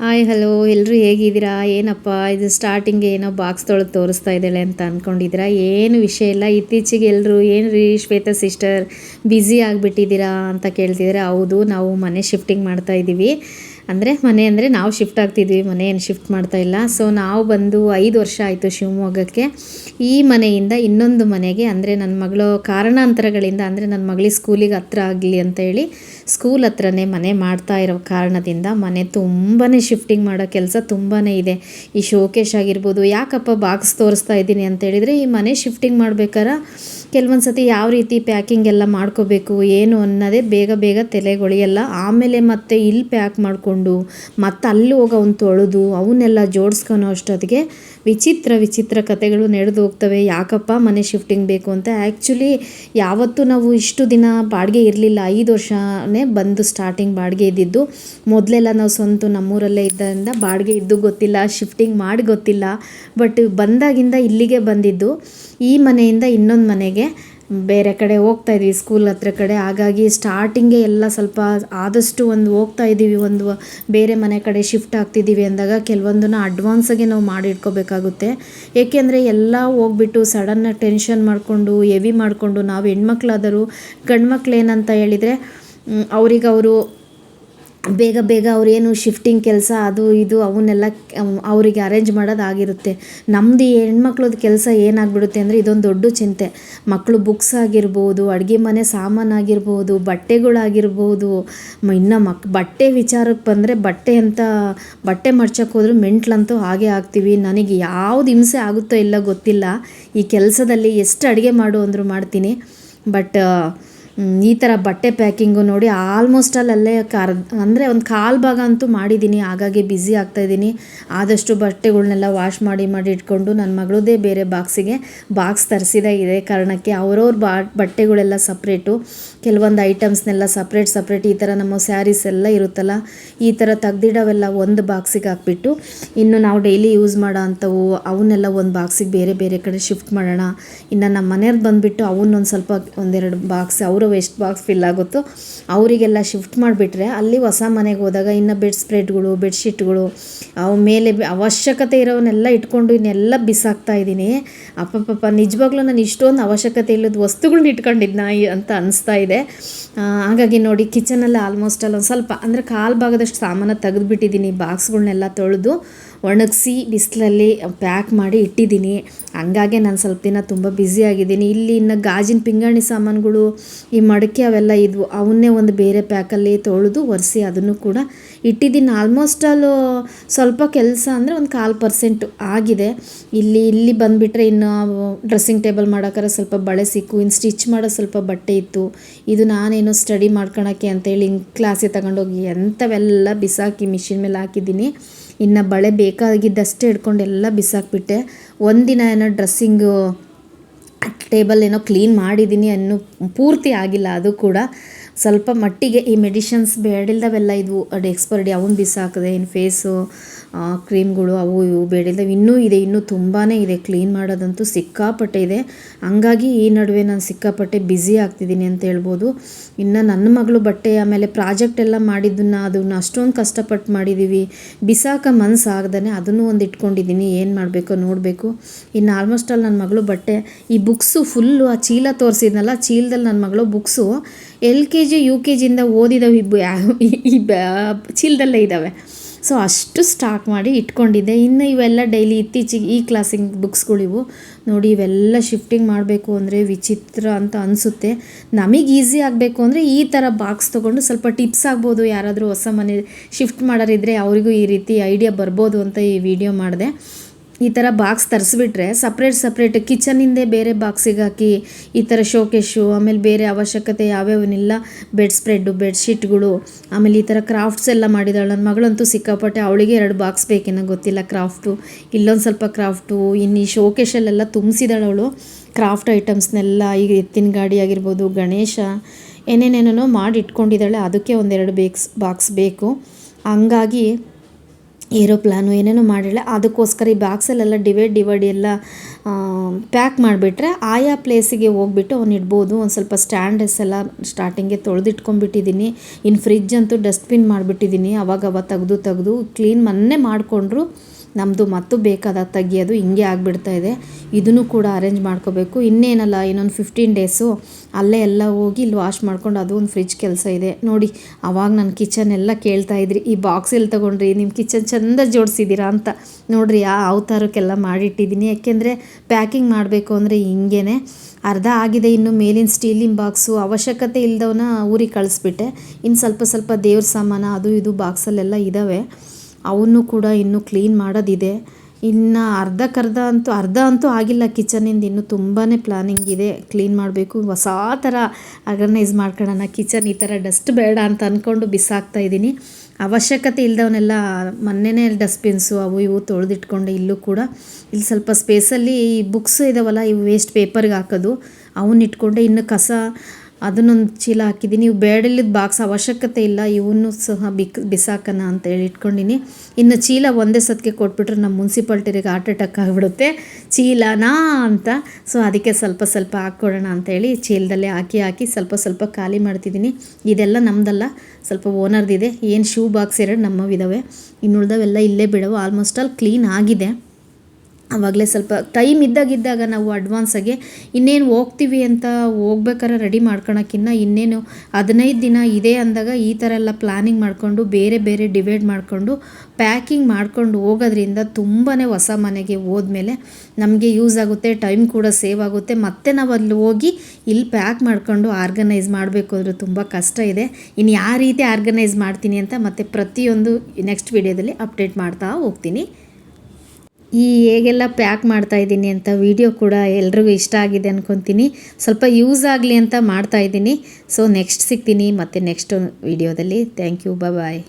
Hi hello ಎಲ್ಲರೂ ಹೇಗಿದ್ದೀರಾ? ಏನಪ್ಪ? ಇದು ಸ್ಟಾರ್ಟಿಂಗ್ ಏನೋ ಬಾಕ್ಸ್ ತೊಳೆದು ತೋರಿಸ್ತಾ ಇದ್ದಾಳೆ ಅಂತ ಅಂದ್ಕೊಂಡಿದ್ದೀರಾ ಏನು ವಿಷಯ ಇಲ್ಲ. ಇತ್ತೀಚೆಗೆ ಎಲ್ಲರೂ ಏನು ರೀ ಶ್ವೇತಾ ಸಿಸ್ಟರ್ ಬ್ಯುಸಿ ಆಗಿಬಿಟ್ಟಿದ್ದೀರಾ? ಅಂತ ಕೇಳ್ತಿದ್ದಾರೆ. ಹೌದು, ನಾವು ಮನೆ ಶಿಫ್ಟಿಂಗ್ ಮಾಡ್ತಾ ಇದ್ದೀವಿ. ಅಂದರೆ ಮನೆ ಅಂದರೆ ನಾವು ಶಿಫ್ಟ್ ಆಗ್ತಿದ್ವಿ, ಮನೆ ಶಿಫ್ಟ್ ಮಾಡ್ತಾ ಇಲ್ಲ. ಸೊ ನಾವು ಬಂದು ಐದು ವರ್ಷ ಆಯಿತು ಶಿವಮೊಗ್ಗಕ್ಕೆ. ಈ ಮನೆಯಿಂದ ಇನ್ನೊಂದು ಮನೆಗೆ ಅಂದರೆ ನನ್ನ ಮಗಳು ಕಾರಣಾಂತರಗಳಿಂದ ಅಂದರೆ ನನ್ನ ಮಗಳಿಗೆ ಸ್ಕೂಲಿಗೆ ಹತ್ರ ಆಗಲಿ ಅಂತ ಹೇಳಿ ಸ್ಕೂಲ್ ಹತ್ರನೇ ಮನೆ ಮಾಡ್ತಾ ಇರೋ ಕಾರಣದಿಂದ ಮನೆ ತುಂಬಾ ಶಿಫ್ಟಿಂಗ್ ಮಾಡೋ ಕೆಲಸ ತುಂಬಾ ಇದೆ. ಈ ಶೋಕೇಶ್ ಆಗಿರ್ಬೋದು, ಯಾಕಪ್ಪ ಬಾಕ್ಸ್ ತೋರಿಸ್ತಾ ಇದ್ದೀನಿ ಅಂತ ಹೇಳಿದರೆ ಈ ಮನೆ ಶಿಫ್ಟಿಂಗ್ ಮಾಡ್ಬೇಕಾರೆ ಕೆಲವೊಂದು ಸತಿ ಯಾವ ರೀತಿ ಪ್ಯಾಕಿಂಗ್ ಎಲ್ಲ ಮಾಡ್ಕೋಬೇಕು, ಏನು ಅನ್ನೋದೇ ಬೇಗ ಬೇಗ ತಲೆಗೊಳಿಯಲ್ಲ. ಆಮೇಲೆ ಮತ್ತೆ ಇಲ್ಲಿ ಪ್ಯಾಕ್ ಮಾಡಿಕೊಂಡು ಮತ್ತೆ ಅಲ್ಲಿ ಹೋಗಿ ಅವನು ತೊಳೆದು ಅವನ್ನೆಲ್ಲ ಜೋಡಿಸ್ಕೊಳೋ ಅಷ್ಟೊತ್ತಿಗೆ ವಿಚಿತ್ರ ವಿಚಿತ್ರ ಕಥೆಗಳು ನಡೆದು ಹೋಗ್ತವೆ. ಯಾಕಪ್ಪ ಮನೆ ಶಿಫ್ಟಿಂಗ್ ಬೇಕು ಅಂತ? ಆ್ಯಕ್ಚುಲಿ ಯಾವತ್ತೂ ನಾವು ಇಷ್ಟು ದಿನ ಬಾಡಿಗೆ ಇರಲಿಲ್ಲ. ಐದು ವರ್ಷನೇ ಬಂದು ಸ್ಟಾರ್ಟಿಂಗ್ ಬಾಡಿಗೆ ಇದ್ದಿದ್ದು. ಮೊದಲೆಲ್ಲ ನಾವು ಸ್ವಂತ ನಮ್ಮೂರಲ್ಲೇ ಇದ್ದರಿಂದ ಬಾಡಿಗೆ ಇದ್ದು ಗೊತ್ತಿಲ್ಲ ಶಿಫ್ಟಿಂಗ್ ಮಾಡಿ ಗೊತ್ತಿಲ್ಲ. ಬಟ್ ಬಂದಾಗಿಂದ ಇಲ್ಲಿಗೆ ಬಂದಿದ್ದು. ಈ ಮನೆಯಿಂದ ಇನ್ನೊಂದು ಮನೆಗೆ ಬೇರೆ ಕಡೆ ಹೋಗ್ತಾ ಇದ್ವಿ ಸ್ಕೂಲ್ ಹತ್ರ ಕಡೆ. ಹಾಗಾಗಿ ಸ್ಟಾರ್ಟಿಂಗೇ ಎಲ್ಲ ಸ್ವಲ್ಪ ಆದಷ್ಟು ಒಂದು ಹೋಗ್ತಾ ಇದ್ದೀವಿ. ಒಂದು ಬೇರೆ ಮನೆ ಕಡೆ ಶಿಫ್ಟ್ ಆಗ್ತಿದ್ದೀವಿ ಅಂದಾಗ ಕೆಲವೊಂದನ್ನ ಅಡ್ವಾನ್ಸಾಗೆ ನಾವು ಮಾಡಿಟ್ಕೋಬೇಕಾಗುತ್ತೆ ಏಕೆಂದರೆ ಎಲ್ಲ ಹೋಗ್ಬಿಟ್ಟು ಸಡನ್ನಾಗಿ ಟೆನ್ಷನ್ ಮಾಡಿಕೊಂಡು ಹೆವಿ ಮಾಡಿಕೊಂಡು, ನಾವು ಹೆಣ್ಮಕ್ಳಾದರೂ ಗಂಡ್ಮಕ್ಳು ಏನಂತ ಹೇಳಿದರೆ ಅವ್ರಿಗೆ ಅವರು ಬೇಗ ಬೇಗ ಅವ್ರೇನು ಶಿಫ್ಟಿಂಗ್ ಕೆಲಸ ಅದು ಇದು ಅವನ್ನೆಲ್ಲ ಅವರಿಗೆ ಅರೇಂಜ್ ಮಾಡೋದಾಗಿರುತ್ತೆ ನಮ್ಮದು ಹೆಣ್ಮಕ್ಳದ್ದು ಕೆಲಸ ಏನಾಗ್ಬಿಡುತ್ತೆ ಅಂದರೆ ಇದೊಂದು ದೊಡ್ಡ ಚಿಂತೆ. ಮಕ್ಕಳು ಬುಕ್ಸ್ ಆಗಿರ್ಬೋದು, ಅಡುಗೆ ಮನೆ ಸಾಮಾನು ಆಗಿರ್ಬೋದು, ಬಟ್ಟೆಗಳಾಗಿರ್ಬೋದು ಇನ್ನು ಮಕ್ ಬಟ್ಟೆ ವಿಚಾರಕ್ಕೆ ಬಂದರೆ ಬಟ್ಟೆ ಅಂತ ಬಟ್ಟೆ ಮಡ್ಚಕ್ಕೆ ಹೋದ್ರೆ ಮೆಂಟ್ಲಂತೂ ಹಾಗೆ ಆಗ್ತೀವಿ. ನನಗೆ ಯಾವ್ದು ಹಿಂಸೆ ಆಗುತ್ತೋ ಇಲ್ಲ ಗೊತ್ತಿಲ್ಲ. ಈ ಕೆಲಸದಲ್ಲಿ ಎಷ್ಟು ಅಡುಗೆ ಮಾಡು ಅಂದರೂ ಮಾಡ್ತೀನಿ. ಬಟ್ ಈ ಥರ ಬಟ್ಟೆ ಪ್ಯಾಕಿಂಗು ನೋಡಿ ಆಲ್ಮೋಸ್ಟ್ ಅಲ್ಲಿ ಅಲ್ಲೇ ಕರ್, ಅಂದರೆ ಒಂದು ಕಾಲು ಭಾಗ ಅಂತೂ ಮಾಡಿದ್ದೀನಿ ಹಾಗಾಗಿ ಬ್ಯುಸಿ ಆಗ್ತಾಯಿದ್ದೀನಿ ಆದಷ್ಟು ಬಟ್ಟೆಗಳನ್ನೆಲ್ಲ ವಾಶ್ ಮಾಡಿ ಮಾಡಿ ಇಟ್ಕೊಂಡು ನನ್ನ ಮಗಳದೇ ಬೇರೆ ಬಾಕ್ಸಿಗೆ ಬಾಕ್ಸ್ ತರಿಸಿದೆ. ಇದೇ ಕಾರಣಕ್ಕೆ ಅವ್ರವ್ರ ಬಾ, ಬಟ್ಟೆಗಳೆಲ್ಲ ಸಪ್ರೇಟು ಕೆಲವೊಂದು ಐಟಮ್ಸ್ನೆಲ್ಲ ಸಪ್ರೇಟ್ ಸಪ್ರೇಟ್ ಈ ಥರ ನಮ್ಮ ಸ್ಯಾರೀಸ್ ಎಲ್ಲ ಇರುತ್ತಲ್ಲ, ಈ ಥರ ತೆಗ್ದಿಡೋವೆಲ್ಲ ಒಂದು ಬಾಕ್ಸಿಗೆ ಹಾಕ್ಬಿಟ್ಟು, ಇನ್ನು ನಾವು ಡೈಲಿ ಯೂಸ್ ಮಾಡೋ ಅಂಥವು ಅವನ್ನೆಲ್ಲ ಒಂದು ಬಾಕ್ಸಿಗೆ ಬೇರೆ ಬೇರೆ ಕಡೆ ಶಿಫ್ಟ್ ಮಾಡೋಣ. ಇನ್ನು ನಮ್ಮ ಮನೆಯವ್ರು ಬಂದುಬಿಟ್ಟು ಅವನ್ನೊಂದು ಸ್ವಲ್ಪ ಒಂದೆರಡು ಬಾಕ್ಸ್ ಅವರು ಎಷ್ಟು ಬಾಕ್ಸ್ ಫಿಲ್ ಆಗುತ್ತೋ, ಅವರಿಗೆಲ್ಲ ಶಿಫ್ಟ್ ಮಾಡಿಬಿಟ್ರೆ ಅಲ್ಲಿ ಹೊಸ ಮನೆಗೆ ಹೋದಾಗ ಇನ್ನು ಬೆಡ್ ಸ್ಪ್ರೆಡ್ಗಳು ಬೆಡ್ಶೀಟ್ಗಳು ಅವು ಮೇಲೆ ಅವಶ್ಯಕತೆ ಇರೋವನ್ನೆಲ್ಲ ಇಟ್ಕೊಂಡು ಇನ್ನೆಲ್ಲ ಬಿಸಾಕ್ತಾ ಇದ್ದೀನಿ. ಅಪ್ಪಪ್ಪ ನಿಜವಾಗ್ಲೂ ನಾನು ಇಷ್ಟೊಂದು ಅವಶ್ಯಕತೆ ಇಲ್ಲದ ವಸ್ತುಗಳನ್ನ ಇಟ್ಕೊಂಡಿದ್ನ ಅಂತ ಅನಿಸ್ತಾ ಇದೆ. ಹಾಗಾಗಿ ನೋಡಿ ಕಿಚನಲ್ಲಿ ಆಲ್ಮೋಸ್ಟ್ ಅಲ್ಲೊಂದು ಸ್ವಲ್ಪ, ಅಂದರೆ ಕಾಲು ಭಾಗದಷ್ಟು ಸಾಮಾನು ತೆಗೆದುಬಿಟ್ಟಿದ್ದೀನಿ ಬಾಕ್ಸ್ಗಳನ್ನೆಲ್ಲ ತೊಳೆದು. ಒಣಗಿಸಿ ಬಿಸಿಲಲ್ಲಿ ಪ್ಯಾಕ್ ಮಾಡಿ ಇಟ್ಟಿದ್ದೀನಿ. ಹಂಗಾಗೆ ನಾನು ಸ್ವಲ್ಪ ದಿನ ತುಂಬ ಆಗಿದ್ದೀನಿ. ಇಲ್ಲಿ ಇನ್ನು ಗಾಜಿನ ಪಿಂಗಾಣಿ ಸಾಮಾನುಗಳು, ಈ ಮಡಕೆ ಅವೆಲ್ಲ ಇದ್ವು. ಅವನ್ನೇ ಒಂದು ಬೇರೆ ಪ್ಯಾಕಲ್ಲಿ ತೊಳೆದು ಒರೆಸಿ ಅದನ್ನು ಕೂಡ ಇಟ್ಟಿದ್ದೀನಿ. ಆಲ್ಮೋಸ್ಟ್ ಅಲ್ಲೂ ಸ್ವಲ್ಪ ಕೆಲಸ ಅಂದರೆ ಒಂದು ಕಾಲು ಪರ್ಸೆಂಟ್ ಆಗಿದೆ. ಇಲ್ಲಿ ಇಲ್ಲಿ ಬಂದುಬಿಟ್ರೆ ಇನ್ನು ಡ್ರೆಸ್ಸಿಂಗ್ ಟೇಬಲ್ ಮಾಡೋಕ್ಕಾರೆ ಸ್ವಲ್ಪ ಬಳೆ ಸಿಕ್ಕು. ಇನ್ನು ಸ್ಟಿಚ್ ಮಾಡೋ ಸ್ವಲ್ಪ ಬಟ್ಟೆ ಇತ್ತು. ಇದು ನಾನೇನು ಸ್ಟಡಿ ಮಾಡ್ಕೊಳಕ್ಕೆ ಅಂತೇಳಿ ಕ್ಲಾಸಿಗೆ ತಗೊಂಡೋಗಿ ಎಂಥವೆಲ್ಲ ಬಿಸಾಕಿ ಮಿಷಿನ್ ಮೇಲೆ ಹಾಕಿದ್ದೀನಿ. ಇನ್ನು ಬಳೆ ಬೇಕಾಗಿದ್ದಷ್ಟೇ ಹಿಡ್ಕೊಂಡು ಎಲ್ಲ ಬಿಸಾಕ್ಬಿಟ್ಟೆ. ಒಂದಿನ ಏನೋ ಡ್ರೆಸ್ಸಿಂಗು ಟೇಬಲ್ ಏನೋ ಕ್ಲೀನ್ ಮಾಡಿದ್ದೀನಿ ಅನ್ನೋ ಪೂರ್ತಿ ಆಗಿಲ್ಲ ಅದು ಕೂಡ. ಸ್ವಲ್ಪ ಮಟ್ಟಿಗೆ ಈ ಮೆಡಿಷನ್ಸ್ ಬೇಡಿಲ್ದವೆಲ್ಲ ಇದ್ವು ಅದು ಎಕ್ಸ್ಪರ್ಡಿ ಅವನ್ನ ಬಿಸಾಕಿದೆ ಇನ್ನು ಫೇಸು ಕ್ರೀಮ್ಗಳು ಅವು ಇವು ಬೇಡಿಲ್ದವು. ಇನ್ನೂ ಇದೆ, ಇನ್ನೂ ತುಂಬಾ ಇದೆ. ಕ್ಲೀನ್ ಮಾಡೋದಂತೂ ಸಿಕ್ಕಾಪಟ್ಟೆ ಇದೆ. ಹಂಗಾಗಿ ಈ ನಡುವೆ ನಾನು ಸಿಕ್ಕಾಪಟ್ಟೆ ಬ್ಯುಸಿ ಆಗ್ತಿದ್ದೀನಿ ಅಂತ ಹೇಳ್ಬೋದು. ಇನ್ನು ನನ್ನ ಮಗಳು ಬಟ್ಟೆ ಆಮೇಲೆ ಪ್ರಾಜೆಕ್ಟ್ ಎಲ್ಲ ಮಾಡಿದ್ದನ್ನು, ಅದನ್ನ ಅಷ್ಟೊಂದು ಕಷ್ಟಪಟ್ಟು ಮಾಡಿದ್ದೀವಿ ಬಿಸಾಕ ಮನಸ್ಸು ಆಗ್ದೇ ಅದನ್ನು ಒಂದು ಇಟ್ಕೊಂಡಿದ್ದೀನಿ. ಏನು ಮಾಡಬೇಕೋ, ನೋಡಬೇಕು. ಇನ್ನು ಆಲ್ಮೋಸ್ಟ್ ಅಲ್ಲಿ ನನ್ನ ಮಗಳು ಬಟ್ಟೆ, ಈ ಬುಕ್ಸು ಫುಲ್ಲು ಆ ಚೀಲ ತೋರಿಸಿದ್ನಲ್ಲ ಚೀಲದಲ್ಲಿ ನನ್ನ ಮಗಳು books L K G U K ಜಿಯಿಂದ ಓದಿದವು ಇಬ್ಬ ಈ ಚೀಲದಲ್ಲೇ ಇದ್ದಾವೆ. ಸೊ ಅಷ್ಟು ಸ್ಟಾಕ್ ಮಾಡಿ ಇಟ್ಕೊಂಡಿದ್ದೆ. ಇನ್ನು ಇವೆಲ್ಲ ಡೈಲಿ ಇತ್ತೀಚೆಗೆ ಈ ಕ್ಲಾಸಿಂಗ್ ಬುಕ್ಸ್ಗಳಿವು ನೋಡಿ, ಇವೆಲ್ಲ ಶಿಫ್ಟಿಂಗ್ ಮಾಡಬೇಕು ಅಂದರೆ ವಿಚಿತ್ರ ಅಂತ ಅನಿಸುತ್ತೆ. ನಮಗೆ ಈಸಿ ಆಗಬೇಕು ಅಂದರೆ ಈ ಥರ ಬಾಕ್ಸ್ ತೊಗೊಂಡು ಸ್ವಲ್ಪ ಟಿಪ್ಸ್ ಆಗ್ಬೋದು. ಯಾರಾದರೂ ಹೊಸ ಮನೆ ಶಿಫ್ಟ್ ಮಾಡೋರಿದ್ದರೆ ಅವರಿಗೂ ಈ ರೀತಿ ಐಡಿಯಾ ಬರ್ಬೋದು ಅಂತ ಈ ವಿಡಿಯೋ ಮಾಡಿದೆ. ಈ ಥರ ಬಾಕ್ಸ್ ತರಿಸ್ಬಿಟ್ರೆ ಸಪ್ರೇಟ್ ಸಪ್ರೇಟ್ ಕಿಚನಿಂದೇ ಬೇರೆ ಬಾಕ್ಸಿಗೆ ಹಾಕಿ ಈ ಥರ ಶೋಕೇಶು ಆಮೇಲೆ ಬೇರೆ ಅವಶ್ಯಕತೆ ಯಾವ್ಯಾವನ್ನೆಲ್ಲ ಬೆಡ್ ಸ್ಪ್ರೆಡ್ಡು ಬೆಡ್ಶೀಟ್ಗಳು ಆಮೇಲೆ ಈ ಥರ ಕ್ರಾಫ್ಟ್ಸ್ ಎಲ್ಲ ಮಾಡಿದಾಳು. ನನ್ನ ಮಗಳಂತೂ ಸಿಕ್ಕಾಪಟ್ಟೆ ಅವಳಿಗೆ ಎರಡು ಬಾಕ್ಸ್ ಬೇಕೇನೋ ಗೊತ್ತಿಲ್ಲ ಕ್ರಾಫ್ಟು ಇಲ್ಲೊಂದು ಸ್ವಲ್ಪ ಕ್ರಾಫ್ಟು ಇನ್ನು ಈ ಶೋಕೇಶಲ್ಲೆಲ್ಲ ಅವಳು. ಕ್ರಾಫ್ಟ್ ಐಟಮ್ಸ್ನೆಲ್ಲ ಈಗ ಎತ್ತಿನ ಗಾಡಿ ಆಗಿರ್ಬೋದು, ಗಣೇಶ ಏನೇನೇನೋ ಮಾಡಿ ಇಟ್ಕೊಂಡಿದ್ದಾಳೆ ಅದಕ್ಕೆ ಒಂದೆರಡು ಬೇಕ್ಸ್ ಬಾಕ್ಸ್ ಬೇಕು. ಹಂಗಾಗಿ ಏರೋಪ್ಲಾನು ಏನೇನೋ ಮಾಡಿಲ್ಲ ಅದಕ್ಕೋಸ್ಕರ ಈ ಬಾಕ್ಸಲ್ಲೆಲ್ಲ ಡಿವೈಡ್ ಡಿವೈಡ್ ಎಲ್ಲ ಪ್ಯಾಕ್ ಮಾಡಿಬಿಟ್ರೆ ಆಯಾ ಪ್ಲೇಸಿಗೆ ಹೋಗ್ಬಿಟ್ಟು ಅವ್ನು ಇಡ್ಬೋದು. ಒಂದು ಸ್ವಲ್ಪ ಸ್ಟ್ಯಾಂಡಸ್ ಎಲ್ಲ ಸ್ಟಾರ್ಟಿಂಗೆ ತೊಳೆದಿಟ್ಕೊಂಡ್ಬಿಟ್ಟಿದ್ದೀನಿ ಇನ್ನು ಫ್ರಿಜ್ ಅಂತೂ ಡಸ್ಟ್ಬಿನ್ ಮಾಡಿಬಿಟ್ಟಿದ್ದೀನಿ ಅವಾಗವಾಗ ತೆಗ್ದು ತೆಗೆದು ಕ್ಲೀನ್ ಮೊನ್ನೆ ಮಾಡಿಕೊಂಡ್ರು. ನಮ್ಮದು ಮತ್ತು ಬೇಕಾದ ತೆಗಿಯೋದು ಹಿಂಗೆ ಆಗಿಬಿಡ್ತಾ ಇದೆ. ಇದನ್ನು ಕೂಡ ಅರೇಂಜ್ ಮಾಡ್ಕೋಬೇಕು. ಇನ್ನೇನಲ್ಲ, ಇನ್ನೊಂದು ಫಿಫ್ಟೀನ್ ಡೇಸು ಅಲ್ಲೇ ಎಲ್ಲ ಹೋಗಿ ಇಲ್ಲಿ ವಾಶ್ ಮಾಡ್ಕೊಂಡು ಅದು ಒಂದು ಫ್ರಿಜ್ ಕೆಲಸ ಇದೆ. ನೋಡಿ, ಅವಾಗ ನನ್ನ ಕಿಚನ್ ಎಲ್ಲ ಕೇಳ್ತಾ ಇದ್ರಿ. ಈ ಬಾಕ್ಸ್ ಎಲ್ಲಿ ತೊಗೊಂಡ್ರಿ? ನಿಮ್ಮ ಕಿಚನ್ ಚೆಂದ ಜೋಡಿಸಿದ್ದೀರಾ ಅಂತ. ನೋಡ್ರಿ, ಆ ಅವತಾರಕ್ಕೆಲ್ಲ ಮಾಡಿಟ್ಟಿದ್ದೀನಿ. ಯಾಕೆಂದರೆ ಪ್ಯಾಕಿಂಗ್ ಮಾಡಬೇಕು ಅಂದರೆ ಹಿಂಗೇ ಅರ್ಧ ಆಗಿದೆ, ಇನ್ನು ಮೇಲಿನ ಸ್ಟೀಲಿನ ಬಾಕ್ಸು ಅವಶ್ಯಕತೆ ಇಲ್ದವನ್ನ ಊರಿಗೆ ಕಳಿಸ್ಬಿಟ್ಟೆ. ಇನ್ನು ಸ್ವಲ್ಪ ಸ್ವಲ್ಪ ದೇವ್ರ ಸಾಮಾನು ಅದು ಇದು ಬಾಕ್ಸಲ್ಲೆಲ್ಲ ಇದ್ದಾವೆ. ಅವನ್ನು ಕೂಡ ಇನ್ನೂ ಕ್ಲೀನ್ ಮಾಡೋದಿದೆ. ಇನ್ನು ಅರ್ಧಕ್ಕರ್ಧ ಅಂತೂ, ಅರ್ಧ ಅಂತೂ ಆಗಿಲ್ಲ ಕಿಚನಿಂದ ಇನ್ನೂ ತುಂಬಾ ಪ್ಲಾನಿಂಗ್ ಇದೆ. ಕ್ಲೀನ್ ಮಾಡಬೇಕು. ಹೊಸ ಥರ ಆರ್ಗನೈಸ್ ಮಾಡ್ಕೊಳ್ಳೋಣ. ಕಿಚನ್ ಈ ಥರ ಡಸ್ಟ್ ಬೇಡ ಅಂತ ಅಂದ್ಕೊಂಡು ಬಿಸಾಕ್ತಾ ಇದ್ದೀನಿ. ಅವಶ್ಯಕತೆ ಇಲ್ಲದವನ್ನೆಲ್ಲ ಮೊನ್ನೆನೇ ಡಸ್ಟ್ಬಿನ್ಸು ಅವು ಇವು ತೊಳೆದಿಟ್ಕೊಂಡು ಇಲ್ಲೂ ಕೂಡ. ಇಲ್ಲಿ ಸ್ವಲ್ಪ ಸ್ಪೇಸಲ್ಲಿ ಈ ಬುಕ್ಸ್ ಇದಾವಲ್ಲ, ಇವು ವೇಸ್ಟ್ ಪೇಪರ್ಗೆ ಹಾಕೋದು. ಅವನ್ನ ಇಟ್ಕೊಂಡೆ ಇನ್ನು ಕಸ ಅದನ್ನೊಂದು ಚೀಲ ಹಾಕಿದ್ದೀನಿ. ಇವು ಬೇಡಲಿದ್ದ ಬಾಕ್ಸ್ ಅವಶ್ಯಕತೆ ಇಲ್ಲ. ಇವನ್ನು ಸಹ ಬಿಕ್ ಬಿಸಾಕೋಣ ಅಂತೇಳಿ ಇಟ್ಕೊಂಡಿನಿ. ಇನ್ನು ಚೀಲ ಒಂದೇ ಸತ್ಗೆ ಕೊಟ್ಬಿಟ್ರೆ ನಮ್ಮ ಮುನ್ಸಿಪಾಲ್ಟಿರಿಗೆ ಹಾರ್ಟ್ ಅಟ್ಯಾಕ್ ಆಗಿಬಿಡುತ್ತೆ. ಚೀಲನಾ ಅಂತ. ಸೊ ಅದಕ್ಕೆ ಸ್ವಲ್ಪ ಸ್ವಲ್ಪ ಹಾಕ್ಕೊಡೋಣ ಅಂತೇಳಿ ಚೀಲದಲ್ಲೇ ಹಾಕಿ ಹಾಕಿ ಸ್ವಲ್ಪ ಸ್ವಲ್ಪ ಖಾಲಿ ಮಾಡ್ತಿದ್ದೀನಿ. ಇದೆಲ್ಲ ನಮ್ಮದಲ್ಲ ಸ್ವಲ್ಪ ಓನರ್ದಿದೆ. ಏನು ಶೂ ಬಾಕ್ಸ್ ಎರಡು ನಮ್ಮವಿದ್ದಾವೆ ಇನ್ನುಳ್ದವೆಲ್ಲ ಇಲ್ಲೇ ಬಿಡವು. ಆಲ್ಮೋಸ್ಟ್ ಆಲ್ ಕ್ಲೀನ್ ಆಗಿದೆ. ಆವಾಗಲೇ ಸ್ವಲ್ಪ ಟೈಮ್ ಇದ್ದಾಗಿದ್ದಾಗ ನಾವು ಅಡ್ವಾನ್ಸಾಗೆ ಇನ್ನೇನು ಹೋಗ್ತೀವಿ ಅಂತ ಹೋಗ್ಬೇಕಾರೆ ರೆಡಿ ಮಾಡ್ಕೊಳಕ್ಕಿನ್ನ ಇನ್ನೇನು ಹದಿನೈದು ದಿನ ಇದೆ ಅಂದಾಗ ಈ ಥರ ಎಲ್ಲ ಪ್ಲ್ಯಾನಿಂಗ್ ಮಾಡಿಕೊಂಡು ಬೇರೆ ಬೇರೆ ಡಿವೈಡ್ ಮಾಡಿಕೊಂಡು ಪ್ಯಾಕಿಂಗ್ ಮಾಡ್ಕೊಂಡು ಹೋಗೋದ್ರಿಂದ ತುಂಬಾ ಹೊಸ ಮನೆಗೆ ಹೋದ್ಮೇಲೆ ನಮಗೆ ಯೂಸ್ ಆಗುತ್ತೆ ಟೈಮ್ ಕೂಡ ಸೇವ್ ಆಗುತ್ತೆ. ಮತ್ತೆ ನಾವು ಅಲ್ಲಿ ಹೋಗಿ ಇಲ್ಲಿ ಪ್ಯಾಕ್ ಮಾಡಿಕೊಂಡು ಆರ್ಗನೈಸ್ ಮಾಡಬೇಕು ಅಂದರೆ ತುಂಬ ಕಷ್ಟ ಇದೆ. ಇನ್ನು ಯಾವ ರೀತಿ ಆರ್ಗನೈಸ್ ಮಾಡ್ತೀನಿ ಅಂತ ಮತ್ತು ಪ್ರತಿಯೊಂದು ನೆಕ್ಸ್ಟ್ ವಿಡಿಯೋದಲ್ಲಿ ಅಪ್ಡೇಟ್ ಮಾಡ್ತಾ ಹೋಗ್ತೀನಿ. ಈ ಹೇಗೆಲ್ಲ ಪ್ಯಾಕ್ ಮಾಡ್ತಾ ಇದ್ದೀನಿ ಅಂತ ವಿಡಿಯೋ ಕೂಡ ಎಲ್ರಿಗೂ ಇಷ್ಟ ಆಗಿದೆ ಅಂದ್ಕೊತೀನಿ ಸ್ವಲ್ಪ ಯೂಸ್ ಆಗಲಿ ಅಂತ ಮಾಡ್ತಾ ಇದ್ದೀನಿ. ಸೊ ನೆಕ್ಸ್ಟ್ ಸಿಗ್ತೀನಿ ಮತ್ತು ನೆಕ್ಸ್ಟ್ ವಿಡಿಯೋದಲ್ಲಿ. Thank you bye